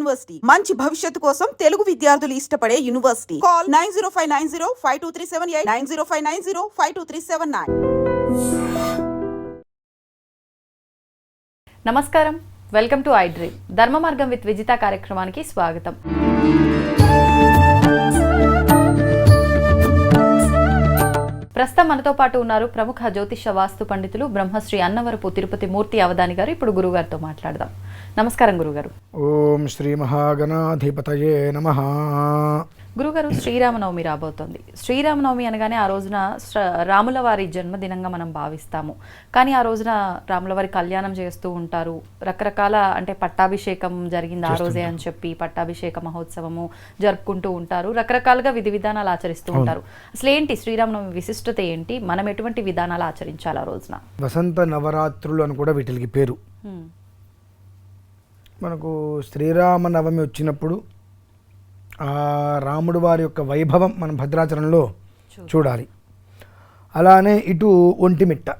University. మంచి భవిష్యత్తు కోసం తెలుగు విద్యార్థులు ఇష్టపడే university. Call nine zero five nine zero five two three seven eight nine zero five nine zero five two three seven nine. నమస్కారం. Welcome to I dream. ధర్మ మార్గం with Vijitha కార్యక్రమానికి స్వాగతం. ప్రస్తుతం మనతో పాటు ఉన్నారు ప్రముఖ జ్యోతిష వాస్తు పండితులు బ్రహ్మశ్రీ అన్నవరపు తిరుపతి మూర్తి అవధాని గారు. ఇప్పుడు గురుగారితో మాట్లాడదాం. నమస్కారం గురుగారు. ఓం శ్రీ మహాగణాధిపతయే నమ. గురుగారు శ్రీరామనవమి రాబోతోంది. శ్రీరామనవమి అనగానే ఆ రోజున రాముల వారి జన్మదినంగా మనం భావిస్తాము. కానీ ఆ రోజున రాముల వారి కళ్యాణం చేస్తూ ఉంటారు. రకరకాల అంటే పట్టాభిషేకం జరిగింది ఆ రోజే అని చెప్పి పట్టాభిషేక మహోత్సవము జరుపుకుంటూ ఉంటారు. రకరకాలుగా విధి విధానాలు ఆచరిస్తూ ఉంటారు. అసలు ఏంటి శ్రీరామనవమి విశిష్టత ఏంటి? మనం ఎటువంటి విధానాలు ఆచరించాలి ఆ రోజున? వసంత నవరాత్రులు అని కూడా వీటికి పేరు. మనకు శ్రీరామ నవమి వచ్చినప్పుడు ఆ రాముడు వారి యొక్క వైభవం మనం భద్రాచలంలో చూడాలి. అలానే ఇటు ఒంటిమిట్ట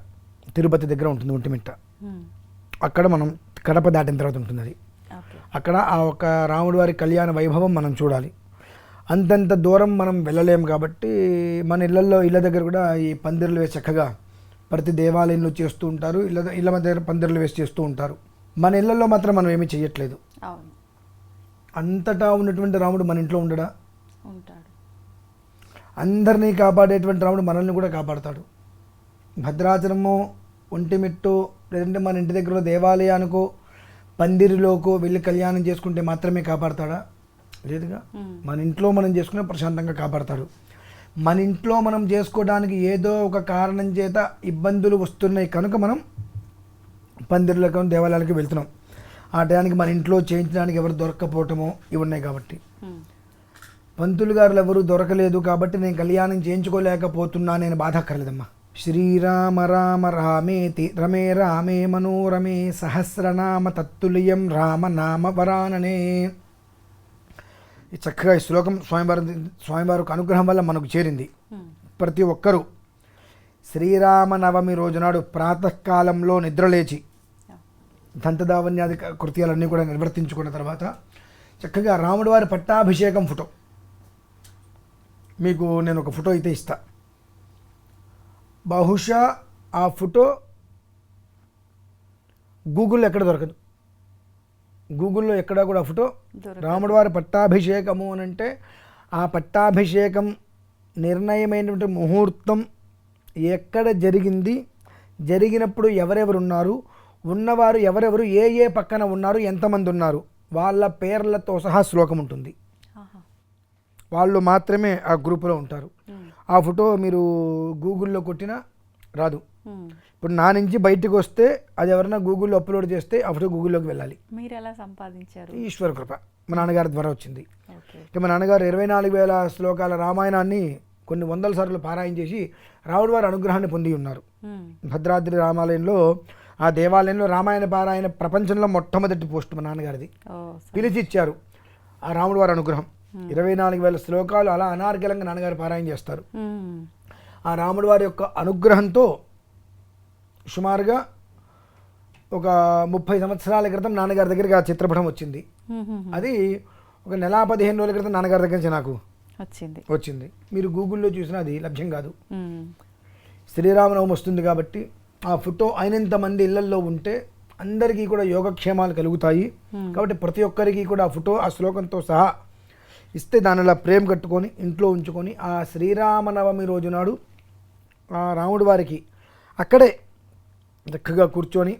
తిరుపతి దగ్గర ఉంటుంది ఒంటిమిట్ట. అక్కడ మనం కడప దాటిన తర్వాత ఉంటుంది అది. అక్కడ ఆ ఒక రాముడి వారి కళ్యాణ వైభవం మనం చూడాలి. అంతంత దూరం మనం వెళ్ళలేము కాబట్టి మన ఇళ్ళల్లో ఇళ్ళ దగ్గర కూడా ఈ పందిర్లు వేసి చక్కగా ప్రతి దేవాలయంలో చేస్తూ ఉంటారు. ఇళ్ళ ఇళ్ళ మధ్య పందిర్లు వేసి చేస్తూ ఉంటారు. మన ఇళ్ళల్లో మాత్రం మనం ఏమీ చేయట్లేదు అంతటా ఉన్నటువంటి రాముడు మన ఇంట్లో ఉండడా? ఉంటాడు. అందరినీ కాపాడేటువంటి రాముడు మనల్ని కూడా కాపాడతాడు. భద్రాచలమో ఒంటిమిట్టు లేదంటే మన ఇంటి దగ్గర దేవాలయానికో పందిరిలోకో వెళ్ళి కళ్యాణం చేసుకుంటే మాత్రమే కాపాడతాడా? లేదుగా. మన ఇంట్లో మనం చేసుకునే ప్రశాంతంగా కాపాడతాడు. మన ఇంట్లో మనం చేసుకోవడానికి ఏదో ఒక కారణం చేత ఇబ్బందులు వస్తున్నాయి. కనుక మనం పందిరులకు దేవాలయాలకు వెళ్తున్నాం. ఆ టయానికి మన ఇంట్లో చేయించడానికి ఎవరు దొరక్కపోవటమో ఇవి ఉన్నాయి కాబట్టి. పంతులు గారులు ఎవరు దొరకలేదు కాబట్టి నేను కళ్యాణం చేయించుకోలేకపోతున్నా నేను బాధక్కర్లేదమ్మా శ్రీరామ రామ రామేతి రమే రామే మనోరమే సహస్రనామ తత్తుల్యం రామ నామ వరాననే. చక్కగా ఈ శ్లోకం స్వామివారి స్వామివారి యొక్క అనుగ్రహం వల్ల మనకు చేరింది. ప్రతి ఒక్కరూ శ్రీరామ నవమి రోజునాడు ప్రాతకాలంలో నిద్రలేచి దంతదావన్యాది కృత్యాలన్నీ కూడా నిర్వర్తించుకున్న తర్వాత చక్కగా రాముడి వారి పట్టాభిషేకం ఫోటో. మీకు నేను ఒక ఫోటో అయితే ఇస్తా. బహుశా ఆ ఫోటో గూగుల్లో ఎక్కడ దొరకదు. గూగుల్లో ఎక్కడా కూడా ఫోటో. రాముడి వారి పట్టాభిషేకము అని అంటే ఆ పట్టాభిషేకం నిర్ణయమైనటువంటి ముహూర్తం ఎక్కడ జరిగింది? జరిగినప్పుడు ఎవరెవరు ఉన్నారు ఉన్నవారు ఎవరెవరు ఏ ఏ పక్కన ఉన్నారు ఎంతమంది ఉన్నారు వాళ్ళ పేర్లతో సహా శ్లోకం ఉంటుంది. వాళ్ళు మాత్రమే ఆ గ్రూపులో ఉంటారు. ఆ ఫోటో మీరు గూగుల్లో కొట్టినా రాదు. ఇప్పుడు నా నుంచి బయటకు వస్తే అది ఎవరైనా గూగుల్లో అప్లోడ్ చేస్తే ఆ ఫోటో గూగుల్లోకి వెళ్ళాలి. మీరు ఎలా సంపాదించారు? ఈశ్వర కృప. మా నాన్నగారి ద్వారా వచ్చింది. మా నాన్నగారు ఇరవై నాలుగు వేల శ్లోకాల రామాయణాన్ని కొన్ని వందల సార్లు పారాయణ చేసి రావుడి వారి అనుగ్రహాన్ని పొంది ఉన్నారు. భద్రాద్రి రామాలయంలో ఆ దేవాలయంలో రామాయణ పారాయణ ప్రపంచంలో మొట్టమొదటి పోస్ట్ మా నాన్నగారిది. పిలిచి ఇచ్చారు ఆ రాముడి వారి అనుగ్రహం ఇరవై నాలుగు వేల శ్లోకాలు అలా అనార్గలంగా నాన్నగారు పారాయణ చేస్తారు. ఆ రాముడి వారి యొక్క అనుగ్రహంతో సుమారుగా ఒక ముప్పై సంవత్సరాల క్రితం నాన్నగారి దగ్గరికి ఆ చిత్రపటం వచ్చింది. అది ఒక నెల పదిహేను రోజుల క్రితం నాన్నగారి దగ్గర నుంచి నాకు వచ్చింది. వచ్చింది. మీరు గూగుల్లో చూసినా అది లభ్యం కాదు. శ్రీరామనవమి వస్తుంది కాబట్టి ఆ ఫోటో అయినంత మంది ఇళ్ళల్లో ఉంటే అందరికీ కూడా యోగక్షేమాలు కలుగుతాయి కాబట్టి ప్రతి ఒక్కరికి కూడా ఆ ఫోటో ఆ శ్లోకంతో సహా ఇస్తే దానిలా ప్రేమ కట్టుకొని ఇంట్లో ఉంచుకొని ఆ శ్రీరామనవమి రోజు నాడు ఆ రాముడి వారికి అక్కడే చక్కగా కూర్చొని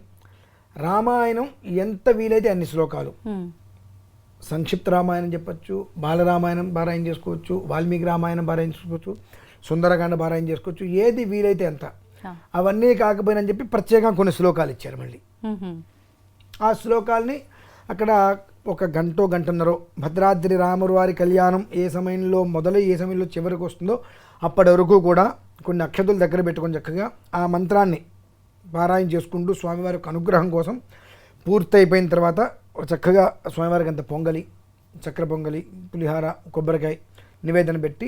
రామాయణం ఎంత వీలైతే అన్ని శ్లోకాలు. సంక్షిప్త రామాయణం చెప్పొచ్చు బాలరామాయణం పారాయణ చేసుకోవచ్చు వాల్మీకి రామాయణం పారాయణ చేసుకోవచ్చు సుందరకాండ పారాయణ చేసుకోవచ్చు ఏది వీలైతే అంత. అవన్నీ కాకపోయినని చెప్పి ప్రత్యేకంగా కొన్ని శ్లోకాలు ఇచ్చారు మళ్ళీ. ఆ శ్లోకాల్ని అక్కడ ఒక గంటో గంటన్నరో భద్రాద్రి రాముడు వారి కళ్యాణం ఏ సమయంలో మొదలై ఏ సమయంలో చివరికి వస్తుందో అప్పటి వరకు కూడా కొన్ని అక్షతులు దగ్గర పెట్టుకొని చక్కగా ఆ మంత్రాన్ని పారాయణ చేసుకుంటూ స్వామివారి యొక్క అనుగ్రహం కోసం పూర్తయిపోయిన తర్వాత చక్కగా స్వామివారికి అంత పొంగలి చక్కెర పొంగలి పులిహార కొబ్బరికాయ నివేదన పెట్టి.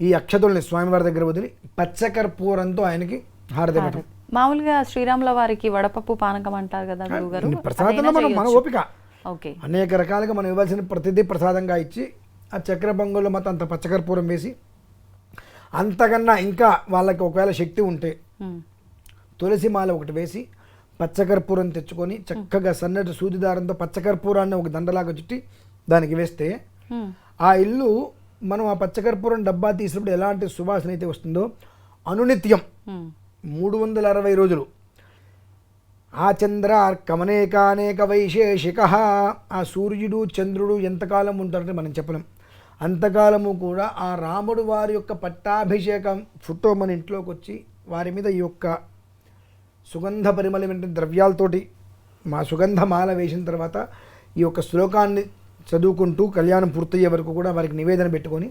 ఈ అక్షతుల్ని స్వామివారి దగ్గర వదిలి పచ్చకర్పూరంతో ఆయనకి హారతి. మామూలుగా శ్రీరాముల వారికి వడపప్పు పానకం అంటారు కదా గురుగారు? ప్రసాదంలో మనం మన. ఓపిక. ఓకే. అనేక రకాలుగా మనం ఇవ్వాల్సిన ప్రతిదీ ప్రసాదంగా ఇచ్చి ఆ చక్కెర పొంగల్లో మొత్తం అంత పచ్చకర్పూరం వేసి అంతకన్నా ఇంకా వాళ్ళకి ఒకవేళ శక్తి ఉంటే తులసి మాల ఒకటి వేసి పచ్చకర్పూరం తెచ్చుకొని చక్కగా సన్నటి సూది దారంతో పచ్చకర్పూరాన్ని ఒక దండలాగా చుట్టి దానికి వేస్తే ఆ ఇల్లు మనం ఆ పచ్చకర్పూరం డబ్బా తీసినప్పుడు ఎలాంటి సువాసన అయితే వస్తుందో అనునిత్యం. మూడు వందల అరవై రోజులు. ఆ చంద్ర కమనేకానేక వైశేషిక. ఆ సూర్యుడు చంద్రుడు ఎంతకాలం ఉంటారంటే మనం చెప్పలేం. అంతకాలము కూడా ఆ రాముడు వారి యొక్క పట్టాభిషేకం ఫోటో మన ఇంట్లోకి వచ్చి వారి మీద ఈ యొక్క సుగంధ పరిమళమైన ద్రవ్యాలతోటి మా సుగంధ మాల వేసిన తర్వాత ఈ యొక్క శ్లోకాన్ని చదువుకుంటూ కళ్యాణం పూర్తయ్యే వరకు కూడా వారికి నివేదన పెట్టుకొని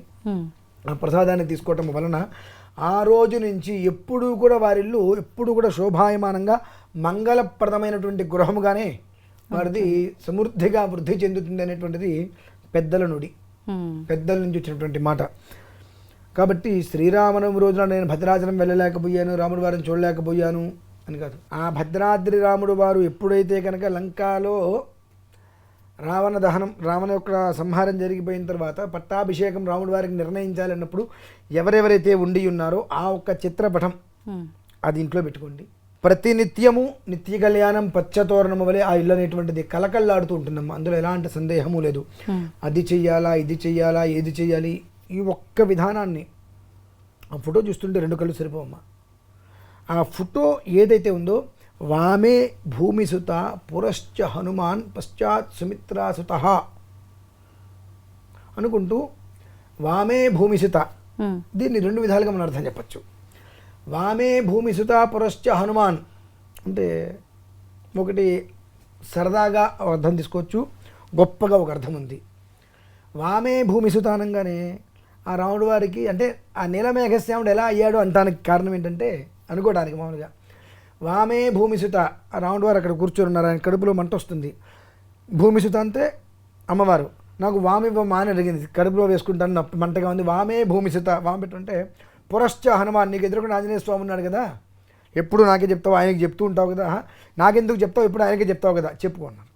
ఆ ప్రసాదాన్ని తీసుకోవటం వలన ఆ రోజు నుంచి ఎప్పుడూ కూడా వారిల్లు ఎప్పుడు కూడా శోభాయమానంగా మంగళప్రదమైనటువంటి గృహముగానే వారిది సమృద్ధిగా వృద్ధి చెందుతుంది అనేటువంటిది పెద్దల నుడి పెద్దల నుంచి వచ్చినటువంటి మాట. కాబట్టి శ్రీరామనవమి రోజున నేను భద్రాచలం వెళ్ళలేకపోయాను రాముడు వారిని చూడలేకపోయాను అని కాదు. ఆ భద్రాద్రి రాముడు వారు ఎప్పుడైతే కనుక లంకాలో రావణ దహనం రావణ యొక్క సంహారం జరిగిపోయిన తర్వాత పట్టాభిషేకం రాముడి వారికి నిర్ణయించాలన్నప్పుడు ఎవరెవరైతే ఉండి ఉన్నారో ఆ ఒక్క చిత్రపటం అది ఇంట్లో పెట్టుకోండి. ప్రతి నిత్యము నిత్య కళ్యాణం పచ్చతోరణము వలె ఆ ఇల్లు అనేటువంటిది కలకల్లాడుతూ ఉంటుందమ్మా. అందులో ఎలాంటి సందేహము లేదు. అది చెయ్యాలా ఇది చెయ్యాలా ఏది చెయ్యాలి? ఈ ఒక్క విధానాన్ని ఆ ఫోటో చూస్తుంటే రెండు కళ్ళు సరిపోవమ్మా. ఆ ఫోటో ఏదైతే ఉందో వామే భూమిసుత పురశ్చ హనుమాన్ పశ్చాత్ సుమిత్రాసుత అనుకుంటూ వామే భూమిసుత. దీన్ని రెండు విధాలుగా మనం అర్థం చెప్పచ్చు. వామే భూమిసుత పురశ్చ హనుమాన్ అంటే ఒకటి సరదాగా అర్థం తీసుకోవచ్చు గొప్పగా ఒక అర్థం ఉంది. వామే భూమిసుత అనగానే ఆ రాముడు వారికి అంటే ఆ నీలమేఘశ్యాముడు ఎలా అయ్యాడు అంటానికి కారణం ఏంటంటే అనుకోవడానికి మామూలుగా వామే భూమిసుత ఆ రాముడు వారు అక్కడ కూర్చొని ఉన్నారు ఆయన కడుపులో మంట వస్తుంది. భూమిసుత అంటే అమ్మవారు. నాకు వామి మా అని అడిగింది. కడుపులో వేసుకుంటాను నొప్పి మంటగా ఉంది. వామే భూమిసుత వామ పెట్టుంటే పురశ్చ హనుమాన్ నీకు ఎదురుకుండా ఆంజనేయ స్వామి ఉన్నాడు కదా. ఎప్పుడు నాకే చెప్తావు ఆయనకి చెప్తూ ఉంటావు కదా. "ఆహా, నాకెందుకు చెప్తావు? ఎప్పుడు ఆయనకే చెప్తావు కదా. చెప్పుకున్నాను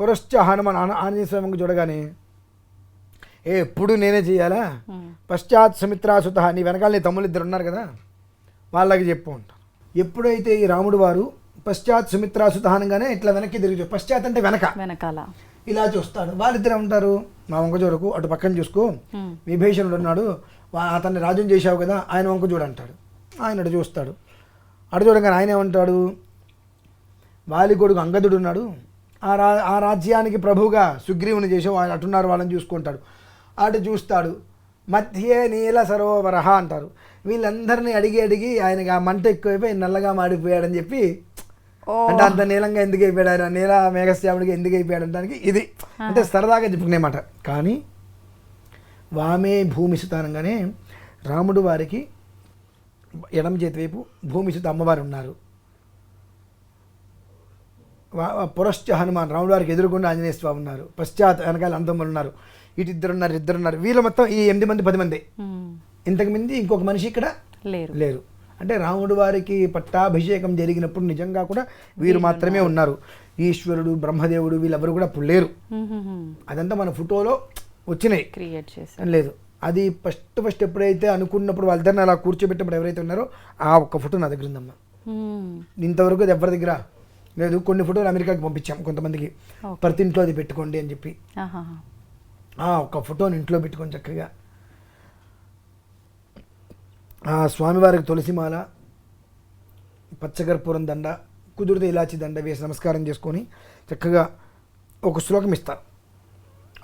పురశ్చ హనుమాన్ ఆంజనేయ స్వామికి చూడగానే ఏ ఎప్పుడు నేనే చేయాలా? పశ్చాత్ సుమిత్రాసుత నీ వెనకాల నీ తమ్ముళ్ళు ఇద్దరు ఉన్నారు కదా. వాళ్ళకి చెప్పు ఉంటాను ఎప్పుడైతే ఈ రాముడు వారు పశ్చాత్ సుమిత్రాసుత అనగానే ఇట్లా వెనక్కి తిరిగి పశ్చాత్ అంటే వెనక. వెనకాల. ఇలా చూస్తాడు. వాళ్ళిద్దరు ఉంటారు మా వంక చూడకు అటు పక్కన చూసుకో. విభీషణుడు ఉన్నాడు. అతన్ని రాజ్యం చేశావు కదా ఆయన వంక చూడు అంటాడు. ఆయన అటు చూస్తాడు. అటు చూడగానే ఆయన ఏమంటాడు? వాలి కొడుకు అంగదుడు ఉన్నాడు. ఆ రా ఆ రాజ్యానికి ప్రభువుగా సుగ్రీవుని చేసావు ఆయన అటున్నారు వాళ్ళని చూసుకుంటాడు. అటు చూస్తాడు. మధ్యే నీల సరోవరహ అంటారు. వీళ్ళందరినీ అడిగి అడిగి ఆయనకి ఆ మంట ఎక్కువైపోయి నల్లగా మాడిపోయాడని చెప్పి అంటే అంత నీలంగా ఎందుకు అయిపోయాడు? ఆయన నీల మేఘశ్యాముడికి ఎందుకు అయిపోయాడు అనడానికి ఇది. అంటే సరదాగా చెప్పుకునేమాట కానీ వామే భూమి సుతానంగానే రాముడు వారికి ఎడమ చేతి వైపు భూమి సుత అమ్మవారు ఉన్నారు. పురశ్చ హనుమాన్ రాముడు వారికి ఎదురుకుండా ఆంజనేయ స్వామి ఉన్నారు. పశ్చాత్ వెనకాల అంతములు ఉన్నారు. ఇటు ఇద్దరు ఉన్నారు ఇద్దరు ఉన్నారు వీళ్ళు మొత్తం ఈ ఎనిమిది మంది పది మంది. ఉమ్, ఇంతకు మంది ఇంకొక మనిషి ఇక్కడ లేరు. లేరు. అంటే రాముడు వారికి పట్టాభిషేకం జరిగినప్పుడు నిజంగా కూడా వీరు మాత్రమే ఉన్నారు. ఈశ్వరుడు బ్రహ్మదేవుడు వీళ్ళెవరు కూడా అప్పుడు లేరు. అదంతా మన ఫోటోలో వచ్చినాయి. క్రియేట్ అని లేదు. అది ఫస్ట్ ఫస్ట్ ఎప్పుడైతే అనుకున్నప్పుడు వాళ్ళిద్దరిని అలా కూర్చోబెట్టినప్పుడు ఎవరైతే ఉన్నారో ఆ ఒక్క ఫోటో నా దగ్గర ఉందమ్మా. ఉమ్, ఇంతవరకు అది ఎవరి దగ్గర? లేదు కొన్ని ఫోటోలు అమెరికాకి పంపించాం కొంతమందికి. Okay. ప్రతి ఇంట్లో అది పెట్టుకోండి అని చెప్పి. ఒక్క ఫోటోని ఇంట్లో పెట్టుకొని చక్కగా. ఆ స్వామివారికి తులసిమాల పచ్చకర్పూరం దండ కుదిరితే ఇలాచి దండ వేసి నమస్కారం చేసుకొని చక్కగా ఒక శ్లోకం ఇస్తారు.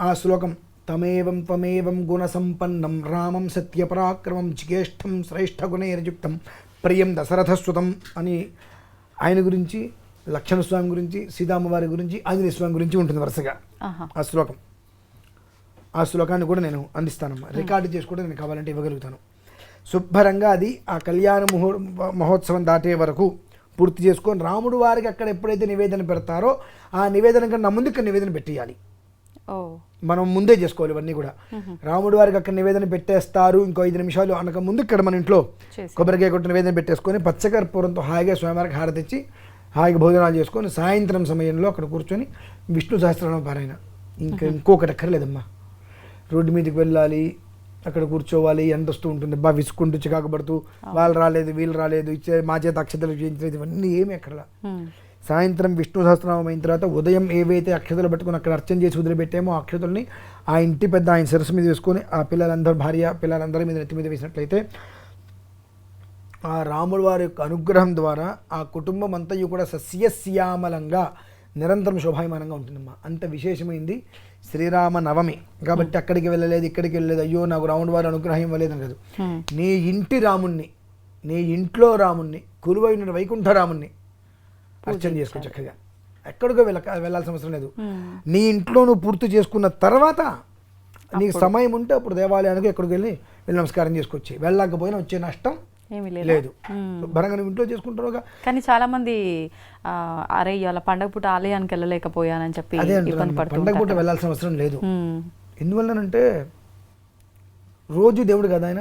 ఆ శ్లోకం తమేవం త్వమేవం గుణసంపన్నం రామం సత్యపరాక్రమం జిగేష్టం శ్రేష్ఠ గుణైర్యుక్తం ప్రియం దశరథస్వతం అని ఆయన గురించి లక్ష్మణ స్వామి గురించి సీతామ్మవారి గురించి ఆంజనేయ స్వామి గురించి ఉంటుంది వరుసగా. ఆ శ్లోకం. ఆ శ్లోకాన్ని కూడా నేను అందిస్తానమ్మా. రికార్డు చేసి కూడా నేను కావాలంటే ఇవ్వగలుగుతాను. శుభ్రంగా అది ఆ కళ్యాణ ముహూ మహోత్సవం దాటే వరకు పూర్తి చేసుకొని రాముడు వారికి అక్కడ ఎప్పుడైతే నివేదన పెడతారో ఆ నివేదన కన్నా ముందు ఇక్కడ నివేదన పెట్టేయాలి. మనం ముందే చేసుకోవాలి ఇవన్నీ కూడా. రాముడు వారికి అక్కడ నివేదన పెట్టేస్తారు. ఇంకో ఐదు నిమిషాలు అనక ముందు ఇక్కడ మన ఇంట్లో కొబ్బరికాయ కొట్టి నివేదన పెట్టేసుకొని పచ్చకర్పూరంతో హాయిగా స్వామివారికి హారతిచ్చి హాయిగా భోజనాలు చేసుకొని సాయంత్రం సమయంలో అక్కడ కూర్చొని విష్ణు సహస్రనామ పారాయణ. ఇంకా ఇంకొకటి అక్కర్లేదమ్మా. రోడ్డు మీదకి వెళ్ళాలి అక్కడ కూర్చోవాలి ఎండ వస్తూ ఉంటుంది. బా విసుకుంటూ చికాకు పడుతూ వాళ్ళు రాలేదు వీళ్ళు రాలేదు ఇచ్చే మా చేత అక్షతలు చేయించలేదు ఇవన్నీ ఏమి ఉమ్, సాయంత్రం విష్ణు సహస్రనామం అయిన తర్వాత ఉదయం ఏవైతే అక్షతలు పట్టుకుని అక్కడ అర్చన చేసి వదిలిపెట్టామో ఆ అక్షతల్ని ఆ ఇంటి పెద్ద ఆయన సరస్సు మీద వేసుకొని ఆ పిల్లలందరూ భార్య పిల్లలందరి మీద నెత్తి మీద వేసినట్లయితే ఆ రాముడు వారి యొక్క అనుగ్రహం ద్వారా ఆ కుటుంబం అంతయు కూడా సస్యశ్యామలంగా నిరంతరం శోభాయమానంగా ఉంటుందమ్మా. అంత విశేషమైంది శ్రీరామ నవమి కాబట్టి అక్కడికి వెళ్ళలేదు ఇక్కడికి వెళ్ళలేదు. అయ్యో నాకు రాముడు వారి అనుగ్రహం ఇవ్వలేదని కాదు. నీ ఇంటి రాముణ్ణి నీ ఇంట్లో రాముణ్ణి కురువైన వైకుంఠ రాముణ్ణి అర్చన చేసుకో చక్కగా. ఎక్కడికో వెళ్ళ వెళ్ళాల్సిన అవసరం లేదు. నీ ఇంట్లో నువ్వు పూర్తి చేసుకున్న తర్వాత నీకు సమయం ఉంటే అప్పుడు దేవాలయానికి ఎక్కడికి వెళ్ళి వెళ్ళి నమస్కారం చేసుకొచ్చి వెళ్ళకపోయినా వచ్చే నష్టం లేదు. నువ్వు ఇంట్లో చేసుకుంటావుగా కానీ చాలా మంది అరే ఇవాళ పండగ పూట ఆలయానికి వెళ్ళలేకపోయానని చెప్పి పండగ పూట. వెళ్ళాల్సిన అవసరం లేదు. ఎందువల్లనంటే రోజు దేవుడు కదా ఆయన?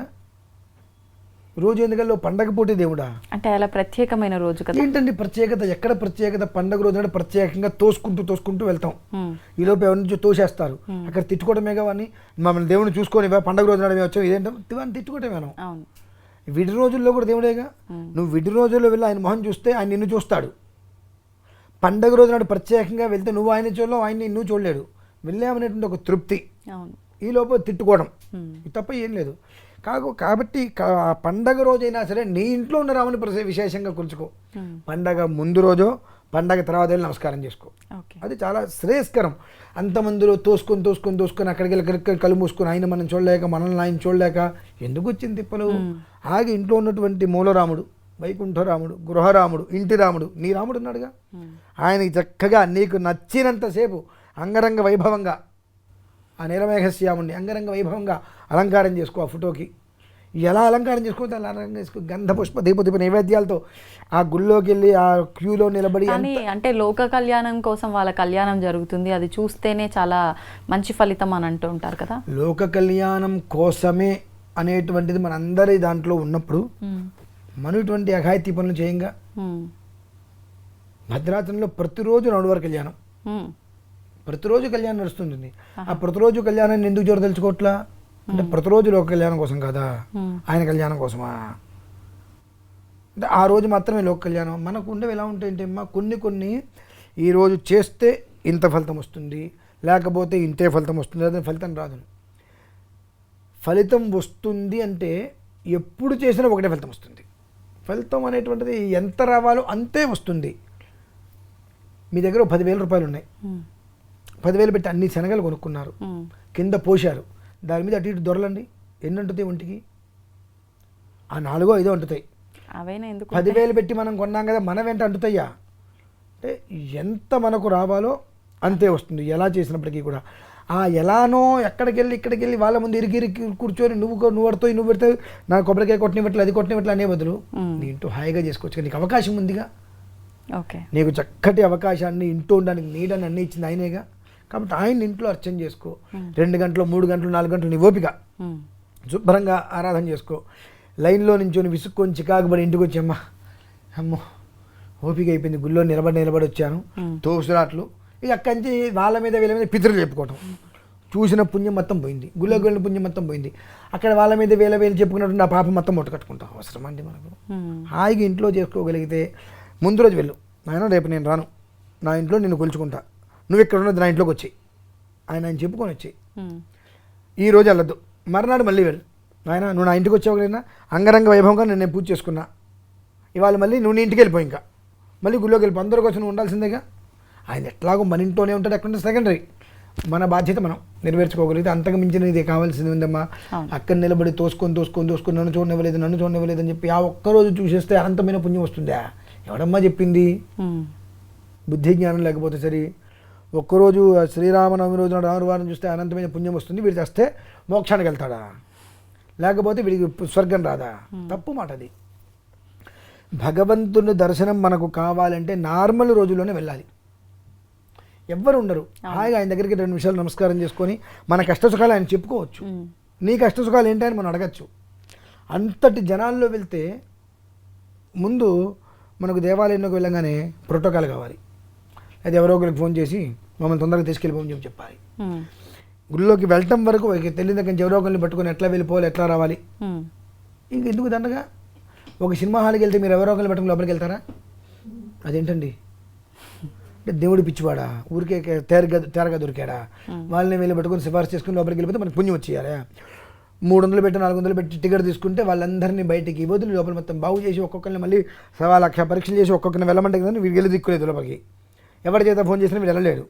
రోజు ఎందుకల్లో పండగ పూటే దేవుడా? అంటే అలా ప్రత్యేకమైన రోజు కదా. ఏంటండి ప్రత్యేకత? ఎక్కడ ప్రత్యేకత? పండగ రోజు నాడు ప్రత్యేకంగా తోసుకుంటూ తోసుకుంటూ వెళ్తాం. ఉమ్, ఈ లోపు ఎవరి నుంచి తోసేస్తారు? అక్కడ తిట్టుకోవడమే కావని మమ్మల్ని దేవుని చూసుకొని "వా, పండగ రోజు నాడు మేము వచ్చాం. ఇదేంటో ఇవన్నీ తిట్టుకోవటమే మనం అవును. విడి రోజుల్లో కూడా దేవుడేగా. నువ్వు విడి రోజుల్లో వెళ్ళి ఆయన మొహం చూస్తే ఆయన నిన్ను చూస్తాడు. పండగ రోజు నాడు ప్రత్యేకంగా వెళ్తే నువ్వు ఆయన చూడలేవు ఆయన నిన్ను చూడలేడు. వెళ్ళామనేటువంటి ఒక తృప్తి. ఈ లోపు తిట్టుకోవడం. తప్ప ఏం లేదు. కాకు కాబట్టి పండగ రోజైనా సరే నీ ఇంట్లో ఉన్న రాముని ప్రసే విశేషంగా కొలుచుకో ఉమ్, పండగ ముందు రోజో పండగ తర్వాత వెళ్ళి నమస్కారం చేసుకో. అది చాలా శ్రేయస్కరం. అంతమందిలో తోసుకొని తోసుకొని తోసుకొని అక్కడికి వెళ్ళి కళ్ళు మూసుకొని ఆయన మనం చూడలేక మనల్ని ఆయన చూడలేక ఎందుకు వచ్చింది తిప్పలు? ఆగి ఇంట్లో ఉన్నటువంటి మూలరాముడు వైకుంఠరాముడు గృహరాముడు ఇంటి రాముడు నీ రాముడు ఉన్నాడుగా? ఆయనకి చక్కగా నీకు నచ్చినంతసేపు అంగరంగ వైభవంగా ఆ నీలమేఘశ్యాముని అంగరంగ వైభవంగా అలంకారం చేసుకో ఆ ఫోటోకి. ఎలా అలంకారం చేసుకోవచ్చు అలా అలంకారం చేసుకో గంధ పుష్ప దీప దీప నైవేద్యాలతో ఆ గుళ్ళోకి వెళ్ళి ఆ క్యూలో నిలబడి కానీ అంటే లోక కళ్యాణం కోసం వాళ్ళ కళ్యాణం జరుగుతుంది. అది చూస్తేనే చాలా మంచి ఫలితం అని అంటూ ఉంటారు కదా? లోక కళ్యాణం కోసమే అనేటువంటిది మనందరి దాంట్లో ఉన్నప్పుడు ఉమ్, మనం ఇటువంటి అఘాయితీ పనులు చేయంగా. భద్రాచలంలో ప్రతిరోజు నడువారి కళ్యాణం. ప్రతిరోజు కళ్యాణం నడుస్తుంది ఆ ప్రతిరోజు కళ్యాణాన్ని ఎందుకు జోరు తెలుసుకోవట్లా అంటే ప్రతిరోజు లోక కళ్యాణం కోసం కదా? ఆయన కళ్యాణం కోసమా? అంటే ఆ రోజు మాత్రమే లోక కళ్యాణం. మనకు ఉండేవి ఎలా ఉంటాయంటే అమ్మా కొన్ని కొన్ని ఈ రోజు చేస్తే ఇంత ఫలితం వస్తుంది. లేకపోతే ఇంతే ఫలితం వస్తుంది. అదే ఫలితం రాదు. ఫలితం వస్తుంది అంటే ఎప్పుడు చేసినా ఒకటే ఫలితం వస్తుంది. ఫలితం అనేటువంటిది ఎంత రావాలో అంతే వస్తుంది. మీ దగ్గర పదివేల రూపాయలు ఉన్నాయి. పదివేలు పెట్టి అన్ని శనగలు కొనుక్కున్నారు. కింద పోశారు. దాని మీద అటు ఇటు దొరలండి. ఎన్ని అంటుతాయి ఒంటికి? ఆ నాలుగో ఐదో అంటుతాయి. పదివేలు పెట్టి మనం కొన్నాం కదా మన వెంట అంటుతాయా? అంటే ఎంత మనకు రావాలో అంతే వస్తుంది. ఎలా చేసినప్పటికీ కూడా. ఆ ఎలానో ఎక్కడికి వెళ్ళి ఇక్కడికి వెళ్ళి వాళ్ళ ముందు ఇరికి ఇరికి కూర్చొని నువ్వు నువ్వు పడుతావు నువ్వు పెడతావు నా కొబ్బరికాయ కొట్టినట్లు అది కొట్టినట్లు అనే బదులు ఇంటూ హాయిగా చేసుకోవచ్చు. నీకు అవకాశం ఉందిగా. ఓకే. నీకు చక్కటి అవకాశాన్ని ఇంట్లో ఉండడానికి నీడని అన్ని ఇచ్చింది ఆయనేగా. కాబట్టి ఆయన ఇంట్లో అర్చన చేసుకో. రెండు గంటలు మూడు గంటలు నాలుగు గంటలు నీ ఓపిక. శుభ్రంగా ఆరాధన చేసుకో. లైన్లో నించొని విసుక్కొని చికాకుబడి ఇంటికి వచ్చామ్మా అమ్మో ఓపిక అయిపోయింది. గుళ్ళో నిలబడి నిలబడి వచ్చాను. తోసురాట్లు. ఇక అక్కడి నుంచి వాళ్ళ మీద వీళ్ళ మీద పితరులు చెప్పుకోవటం. చూసిన పుణ్యం మొత్తం పోయింది. గుళ్ళోకి వెళ్ళిన పుణ్యం మొత్తం పోయింది. అక్కడ వాళ్ళ మీద వీళ్ళ వీళ్ళు చెప్పుకున్నట్టు నా పాపం మొత్తం ముట్ట కట్టుకుంటాం. అవసరం అండి మనకు? హాయిగా ఇంట్లో చేసుకోగలిగితే ముందు రోజు వెళ్ళు. నాయన రేపు నేను రాను. నా ఇంట్లో నిన్ను కొలుచుకుంటా. నువ్వు ఇక్కడ ఉన్నది నా ఇంట్లోకి వచ్చి ఆయన ఆయన చెప్పుకొని వచ్చి ఈ రోజు వెళ్ళొద్దు. మర్నాడు మళ్ళీ వెళ్ళు. నాయన నువ్వు నా ఇంటికి వచ్చావు కదా అంగరంగ వైభవంగా నేను పూజ చేసుకున్నా. ఇవాళ మళ్ళీ నువ్వు నీ ఇంటికి వెళ్ళిపోయి ఇంకా. మళ్ళీ గుళ్ళోకి వెళ్ళిపో అందరి కోసం నువ్వు ఉండాల్సిందేగా? ఆయన ఎట్లాగో మన ఇంట్లోనే ఉంటాడు. ఎక్కడ సెకండరీ. మన బాధ్యత మనం నెరవేర్చుకోగలిగితే అంతకు మించిన ఇది కావాల్సింది ఉందమ్మా. అక్కడ నిలబడి తోసుకొని తోసుకొని తోసుకొని నన్ను చూడనివ్వలేదు నన్ను చూడనివ్వలేదు అని చెప్పి ఆ ఒక్కరోజు చూసేస్తే అనంతమైన పుణ్యం వస్తుందా? ఎవడమ్మా చెప్పింది? బుద్ధి జ్ఞానం లేకపోతే సరి ఒక్కరోజు శ్రీరామనవమి రోజున రామవారం చూస్తే అనంతమైన పుణ్యం వస్తుంది. వీడు చేస్తే మోక్షానికి వెళ్తాడా? లేకపోతే వీడికి స్వర్గం రాదా? తప్పు మాట అది. భగవంతుని దర్శనం మనకు కావాలంటే నార్మల్ రోజుల్లోనే వెళ్ళాలి. ఎవ్వరు ఉండరు. హాయిగా ఆయన దగ్గరికి రెండు నిమిషాలు నమస్కారం చేసుకొని మన కష్టసుఖాలు ఆయన చెప్పుకోవచ్చు. నీ కష్టసుఖాలు ఏంటి అని మనం అడగచ్చు. అంతటి జనాల్లో వెళ్తే ముందు మనకు దేవాలయంలోకి వెళ్ళగానే ప్రోటోకాల్ కావాలి. అది ఎవరో ఒకరికి ఫోన్ చేసి మమ్మల్ని తొందరగా తీసుకెళ్ళిపోమని చెప్పి చెప్పాలి. గుళ్ళోకి వెళ్ళటం వరకు తెలియని దగ్గర ఎవరో ఒకరిని పట్టుకొని ఎట్లా వెళ్ళిపోవాలి ఎట్లా రావాలి? ఇంక ఎందుకు దండగా? ఒక సినిమా హాల్కి వెళ్తే మీరు ఎవరో ఒకరిని పట్టుకుని లోపలికి వెళ్తారా? అదేంటండి? అంటే దేవుడి పిచ్చివాడా? ఊరికే తేరగా తేరగా దొరికాడా? వాళ్ళని వెళ్ళి పట్టుకొని సిఫార్సు చేసుకుని లోపలికి వెళ్ళిపోతే మనకు పుణ్యం వచ్చేయాలి? మూడు వందలు పెట్టి నాలుగు వందలు పెట్టి టికెట్ తీసుకుంటే వాళ్ళందరినీ బయటికి వదిలి లోపల మొత్తం బాగు చేసి ఒక్కొక్కరిని మళ్ళీ సవా లక్ష పరీక్షలు చేసి ఒక్కొక్కరిని వెళ్ళమంటే కదా వీడికి వెళ్ళి దిక్కులేదు లోపలికి. ఎవరి చేత ఫోన్ చేసినా వీడు వెళ్ళలేడు.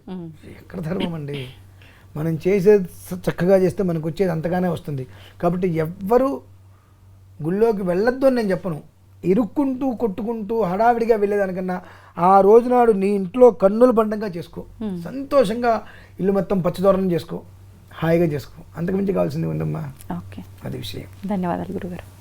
ఎక్కడ ధర్మం అండి? మనం చేసేది చక్కగా చేస్తే మనకు వచ్చేది అంతగానే వస్తుంది. కాబట్టి ఎవ్వరు గుళ్ళోకి వెళ్ళొద్దు అని నేను చెప్పను. ఇరుక్కుంటూ కొట్టుకుంటూ హడావిడిగా వెళ్ళేదానికన్నా ఆ రోజునాడు నీ ఇంట్లో కన్నుల బండంగా చేసుకో. సంతోషంగా ఇల్లు మొత్తం పచ్చదోరణం చేసుకో. హాయిగా చేసుకో. అంతకుమించి కావాల్సింది ఉందమ్మా. ఓకే. అది విషయం. ధన్యవాదాలు గురుగారు.